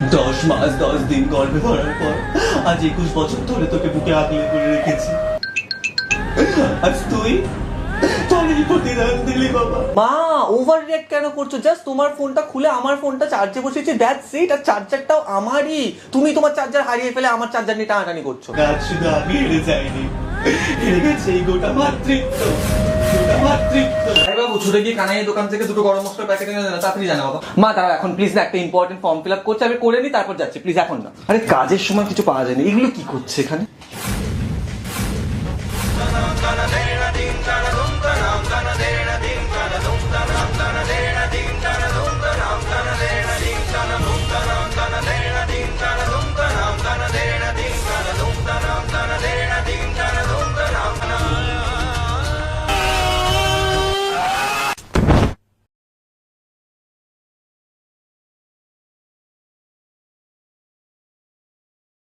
দশ মাস দশ দিন গর্ভে ধরার পর আজ একুশ বছর ধরে তোকে বুকে আগলে করে রেখেছি। আজ তুই মা ওভার রিয়াক্ট কেন করছ? জাস্ট তোমার ফোনটা খুলে আমার ফোনটা চার্জে বসেছি দ্যাটস ইট আর চার্জারটাও আমারই। তুমি তোমার চার্জার হারিয়ে ফেলে আমার চার্জার নিয়ে টানাটানি করছ। কাজ শুধু আমি হেরে যাইনি হেরে গেছে এই গোটা মাতৃত্ব গোটা মাতৃত্ব। বাবু, ছুটে গিয়ে কানাই দোকান থেকে দুটো গরম মশলার প্যাকেট এনে দেন তাড়াতাড়ি জানা বাবা। মা তারা এখন প্লিজ না একটা ইম্পর্টেন্ট ফর্ম ফিল আপ করছে, আমি করে নিই, তারপর যাচ্ছি প্লিজ এখন না। আরে, কাজের সময় কিছু পাওয়া যায়নি, এগুলো কি করছে এখানে?